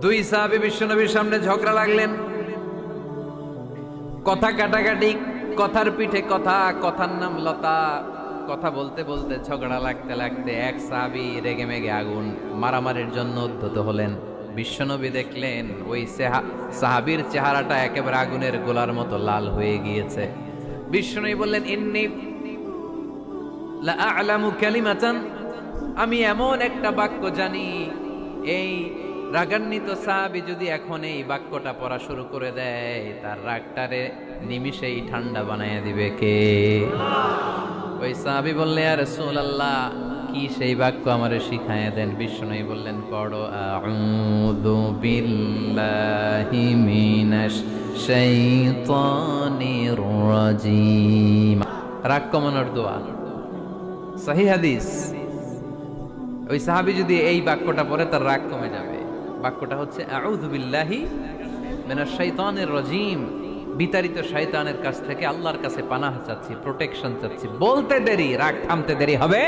দুই সাহাবী বিশ্বনবীর সামনে ঝগড়া লাগলেন। কথা কাটাকাটি, কথার পিঠে কথা, কথার নাম লতা। কথা বলতে বলতে ঝগড়া লাগতে লাগতে এক সাহাবি রেগে মেগে আগুন মারামারির জন্য উদ্ধত হলেন। বিশ্বনবী দেখলেন ওই সেহা- সাহাবীর চেহারাটা একেবারে আগুনের গোলার মতো লাল হয়ে গিয়েছে। বিশ্বনবী বললেন, ইন্নি আ'লামু কালিমাতান। আমি এমন একটা বাক্য জানি, এই রাগান্বিত সাহাবি যদি এখন এই বাক্যটা পড়া শুরু করে দেয়, তার রাগটারে নিমিষেই ঠান্ডা বানাইয়া দিবে কে? ওই সাহাবি বললে আর রাসূলুল্লাহ, কি সেই বাক্য আমারে শিখাইয়া দেন? বিষ্ণু বললেন, পড়ো রাগ কমানোর দোয়া। সহি হাদিস। ওই সাহাবি যদি এই বাক্যটা পড়ে, তার রাগ কমে যাবে। বাক্যটা হচ্ছে, আউযু বিল্লাহি শৈতানের রাজিম। বিতাড়িত কাছ থেকে আল্লাহর কাছে পানাহ চাচ্ছি, প্রোটেকশন চাচ্ছি। বলতে দেরি, রাগ থামতে দেরি হবে?